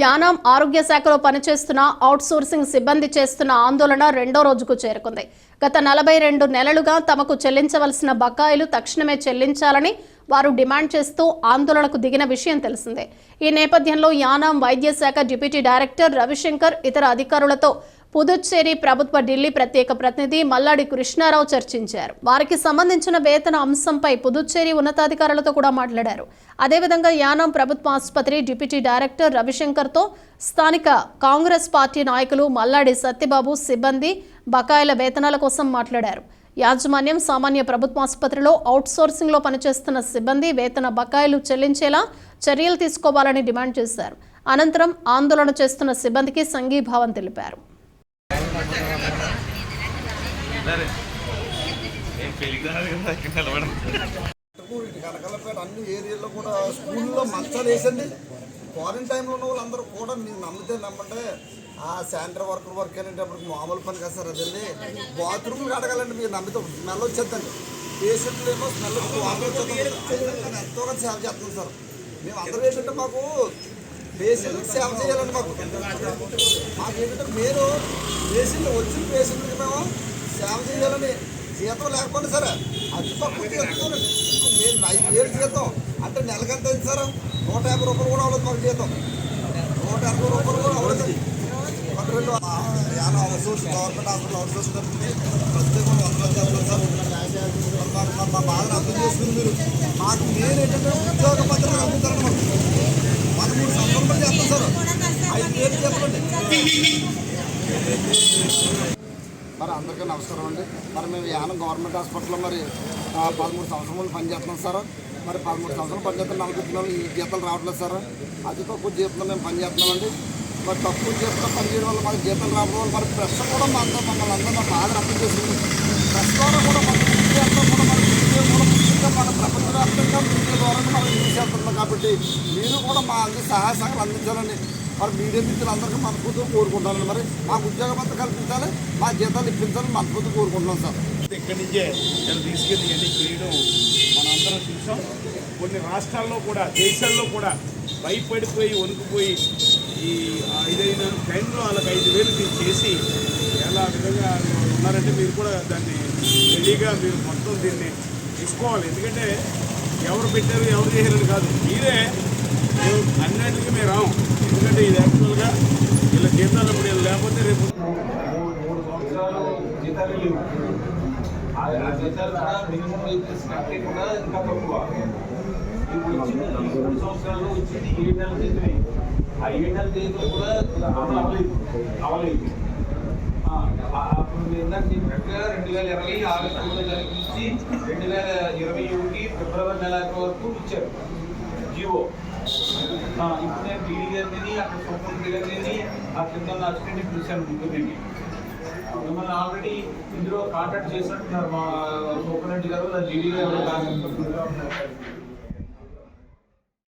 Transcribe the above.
యానాం ఆరోగ్య శాఖలో పనిచేస్తున్న అవుట్సోర్సింగ్ సిబ్బంది చేస్తున్న ఆందోళన రెండో రోజుకు చేరుకుంది. గత నలభై రెండు నెలలుగా తమకు చెల్లించవలసిన బకాయిలు తక్షణమే చెల్లించాలని వారు డిమాండ్ చేస్తూ ఆందోళనకు దిగిన విషయం తెలిసిందే. ఈ నేపథ్యంలో యానాం వైద్య శాఖ డిప్యూటీ డైరెక్టర్ రవిశంకర్ ఇతర అధికారులతో పుదుచ్చేరి ప్రభుత్వ ఢిల్లీ ప్రత్యేక ప్రతినిధి మల్లాడి కృష్ణారావు చర్చించారు. వారికి సంబంధించిన వేతన అంశంపై పుదుచ్చేరి ఉన్నతాధికారులతో కూడా మాట్లాడారు. అదేవిధంగా యానం ప్రభుత్వ ఆసుపత్రి డిప్యూటీ డైరెక్టర్ రవిశంకర్తో స్థానిక కాంగ్రెస్ పార్టీ నాయకులు మల్లాడి సత్యబాబు సిబ్బంది బకాయిల వేతనాల కోసం మాట్లాడారు. యాజమాన్యం సామాన్య ప్రభుత్వ ఆసుపత్రిలో అవుట్సోర్సింగ్లో పనిచేస్తున్న సిబ్బంది వేతన బకాయిలు చెల్లించేలా చర్యలు తీసుకోవాలని డిమాండ్ చేశారు. అనంతరం ఆందోళన చేస్తున్న సిబ్బందికి సంఘీభావం తెలిపారు. కనకాలపేట అన్ని ఏరియాల్లో కూడా స్కూల్లో మంచాలు వేసండి క్వారంటైన్లో ఉన్న వాళ్ళందరూ కూడా మీరు నమ్మితే నమ్మంటే ఆ శానిటరీ వర్కర్ వర్క్ అనేటప్పుడు మామూలు పని కదా సార్ అదండి. బాత్రూమ్లు కడగాలండి మీరు నమ్మితే స్మెల్ వచ్చేద్దండి. పేషెంట్లు ఏమో స్మెల్ వాటర్ వచ్చేద్దాం ఎంతో సేవ చేస్తాం సార్. మేము అందరూ ఏంటంటే మాకు పేషెంట్ సేవ చేయాలండి మాకు. మాకు ఏంటంటే మీరు పేషెంట్ వచ్చిన పేషెంట్కి మేము సేవ చేయాలని జీతం లేకపోతే సరే అతి తక్కువ జీతం మీరు ఐదు వేలు జీతం అంటే నెలకంత అయింది సార్? నూట యాభై రూపాయలు కూడా అవ్వదు మాకు జీతం. నూట యాభై రూపాయలు కూడా అవ్వదు ఒక రెండు యాభై అవుట్సోర్స్ గవర్నమెంట్ హాస్పిటల్ అవుట్సోర్స్ జరుగుతుంది ప్రత్యేకంగా వందలు చేస్తారు సార్. మాకు మా- బాధను అర్థం చేసుకుని మీరు మాకు నేను ఏంటంటే ఉద్యోగ పత్రం అమ్ముతారు మాకు. మన సంవత్సరాలు చేస్తాం సార్. ఐదు వేలు చెప్పండి. మరి అందరికీ నమస్కారం అండి. మరి మేము యానం గవర్నమెంట్ హాస్పిటల్లో మరి పదమూడు సంవత్సరాలు పనిచేస్తున్నాం సార్. మరి పదమూడు సంవత్సరాలు పనిచేస్తాం నలభై ఈ జీతాలు రావట్లేదు సార్. అతి తక్కువ జీతంలో మేము పనిచేస్తున్నామండి మరి తక్కువ జీతంలో పనిచేయడం వల్ల మాకు జీతాలు రావడం వల్ల మరి ప్రెస్ కూడా మాతో మమ్మల్ని అందరూ మా బాధ అర్థం చేసింది ప్రెస్ ద్వారా కూడా మన కూడా మన ముఖ్యంగా మన ప్రపంచవ్యాప్తంగా మీడియా ద్వారా మనం చేస్తున్నాం కాబట్టి మీరు కూడా మా అందరి సహాయ సహకారాలు అందించాలండి. మరి మీడియా మిత్రులందరికీ మనస్ఫూర్తిగా కోరుకుంటానండి. మరి మాకు ఉద్యోగ భద్రత కల్పించాలి మా జీతాలు ఇప్పించాలని మనస్ఫూర్తిగా కోరుకుంటున్నాం సార్. ఇక్కడి నుంచే నేను తీసుకెళ్ళి ఇవన్నీ చేయడం మనందరం చూసాం. కొన్ని రాష్ట్రాల్లో కూడా దేశాల్లో కూడా భయపడిపోయి వణుకుపోయి ఈ ఐదైదు టైంలో వాళ్ళకి ఐదు వేలు మీరు చేసి ఎలా విధంగా ఉన్నారంటే మీరు కూడా దాన్ని రెడీగా మీరు మొత్తం దీన్ని తీసుకోవాలి. ఎందుకంటే ఎవరు పెట్టారు ఎవరు చేశారని కాదు. మీరే మేము అన్నింటికి మేము రాము. ఎందుకంటే ఇది యాక్చువల్గా వీళ్ళ జీతాలు ఇప్పుడు వీళ్ళు లేకపోతే రేపు మూడు సంవత్సరాలు జీతాలు లేవు ఆ జీతాలు కూడా మినిమం వేజెస్ కంటే కూడా ఇంకా తక్కువ ఇప్పుడు వచ్చింది మూడు సంవత్సరాలు వచ్చింది ఏడు నెలల జీతమే ఆ ఏడు నెలల జీతం కూడా అమలు అవ్వలేదు అవ్వలేదు ఇందాక చెప్పినట్టుగా రెండు వేల ఇరవై ఆగస్టు నుంచి రెండు వేల ఇరవై ఒకటి ఫిబ్రవరి నెల వరకు ఇచ్చారు జియో. ఇప్పుడు నేను డీడీ గారిని అక్కడ సూపరింటెండెంట్ గారిని ఆ కింద అసిస్టెంట్ పిలిచాను ముగ్గురిని. మిమ్మల్ని ఆల్రెడీ ఇందులో కాంటాక్ట్ చేసినట్టున్నారు మా సూపరింటెండెంట్ గారు డీడీ గారు